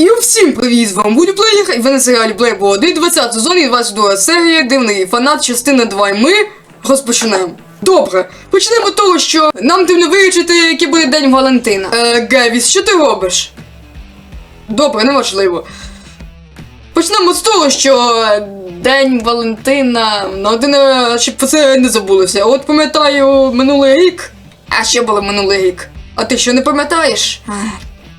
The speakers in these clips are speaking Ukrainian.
І всім привіт, з вами Будіплеєр, і ви на серіалі Playboy 1, 20 сезон і 22 серія Дивний фанат, частина 2, і ми розпочнемо. Добре, почнемо з того, що нам дивно вирішити, який буде день Валентина. Е, Гевіс, що ти робиш? Добре, неважливо. Почнемо з того, що День Валентина на один, е, щоб про це не забулося. От пам'ятаю минулий рік. А ще було минулий рік. А ти що не пам'ятаєш?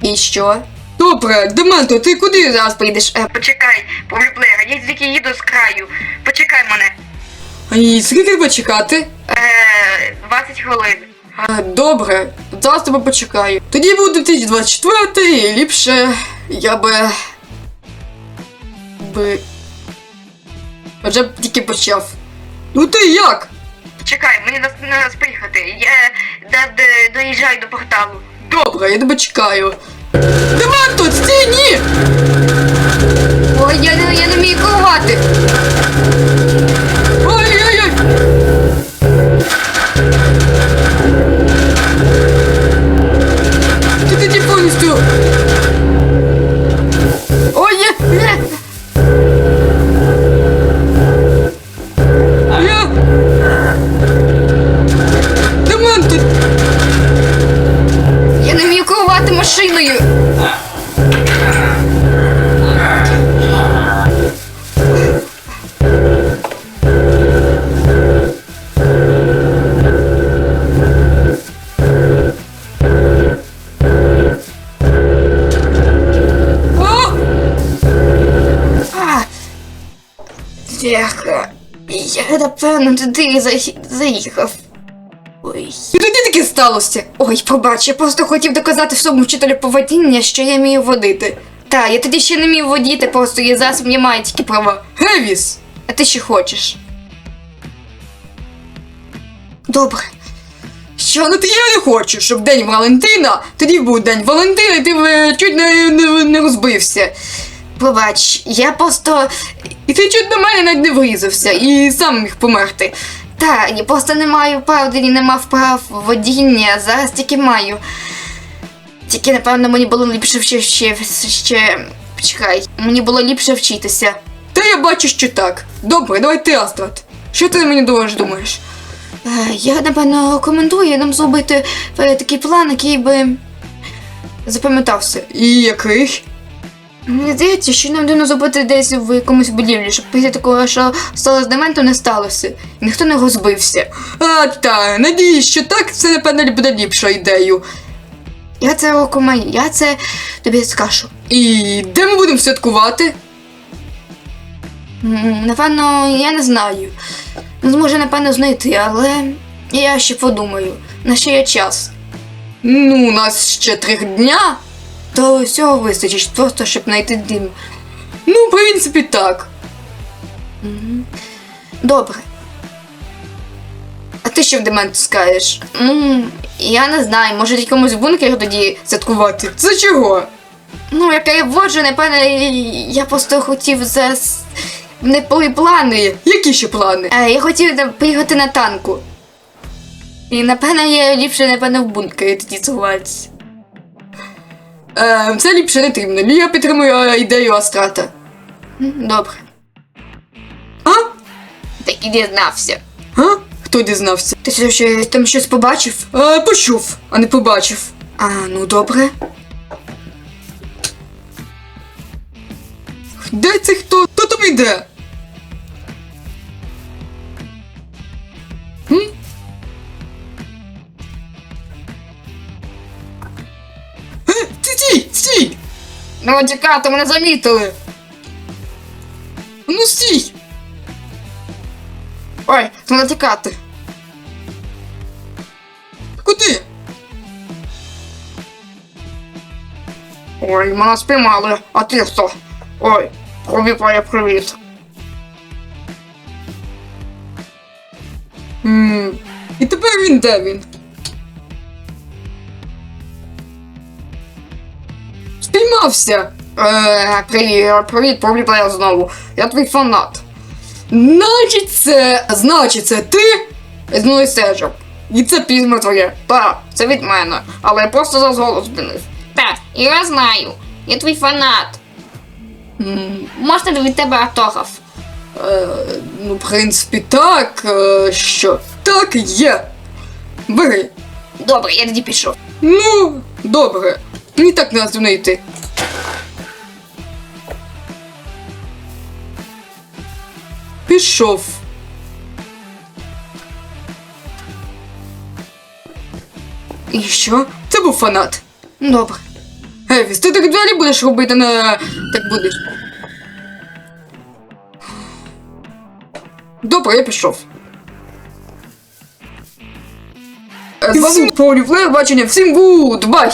І що? Добре, Дементо, ти куди зараз прийдеш? Е, Почекай, повіплеєр, я тільки їду з краю. Почекай мене. і скільки тебе чекати? Е, 20 хвилин. Е, добре, зараз тебе почекаю. Тоді був 2024 і ліпше я би. би. Вже б тільки почав. Ну ти як? Чекай, мені нас на нас приїхати. Я де, де, доїжджаю до порталу. Добре, я тебе чекаю. Дементо, стій, ні! Ой, я не, я не вмію керувати. Ех, я напевно туди заї- заїхав. Ой. І тоді таке сталося. Ой, пробач, я просто хотів доказати своєму вчителю поведіння, що я вмію водити. Та, я тоді ще не вмів водіти, просто я зараз не маю тільки права. Гевіс! А ти що хочеш? Добре. Що ну ти я не хочу, щоб День Валентина, тоді був День Валентина, і ти чуть не, не, не розбився. Пробач, я просто. І ти чуть до мене навіть не врізався і сам міг померти. Та, я просто не маю прав, і не мав прав водіння, зараз тільки маю. Тільки, напевно, мені було ліпше вчи- ще, ще. Почекай, мені було ліпше вчитися. Та я бачу, що так. Добре, давай ти, Астрад. Що ти мені думаєш, думаєш? Е, Я, напевно, рекомендую нам зробити е, такий план, який би запам'ятався. І який? Мені здається, що нам потрібно зробити десь в якомусь будівлі, щоб після такого, що стало з дементом, не сталося. І ніхто не розбився. А, та, надіюсь, що так це, напевно, буде ліпша ідею. Я це рекомендую, я це тобі скажу. І де ми будемо святкувати? Напевно, я не знаю. Не зможу, напевно, знайти, але я ще подумаю. На ще є час. Ну, у нас ще три дня. То всього вистачить, просто щоб знайти дім. Ну, в принципі, так. Добре. А ти що в демент скажеш? Ну, я не знаю, може якомусь бункері тоді святкувати. Це чого? Ну, я вводжу, напевно, я просто хотів за не були плани. Які ще плани? Е, я хотів да, поїхати на танку. І напевно є ліпше, напевно, в бункері тоді сховатися. Е, це ліпше не потрібно. Я підтримую е, ідею Астрата. Добре. А? Так і дізнався. А? Хто дізнався? Ти що, ще там щось побачив? Е, почув, а не побачив. А, ну добре. Де це хто? Хто там йде? М? Ну, тікати, мене замітили. Ну стій! Ой, треба тікати. Куди? Ой, мене спіймали. А ти хто? Ой, Хобіпає, привіт. М, І тепер він де він? Спіймався! Е, привіт, привіт, Хобіпає знову. Я твій фанат. Значить це. Значить це ти? З мною стежив. І це пізно твоє. Так, це від мене, але я просто зараз голос змінив. Так, і я знаю. Я твій фанат. Можна від тебе автограф? Е, ну, в принципі, так. Е, що? Так, є. Бери. Добре, я тоді пішов. Ну, добре. Мені так не йти. Пішов. І що? Це був фанат. Добре. Евіс, ти так далі будеш робити на. так будеш. Добре, я пішов. Е, вами Поліплеєр бачення. Всім гуд! Бай!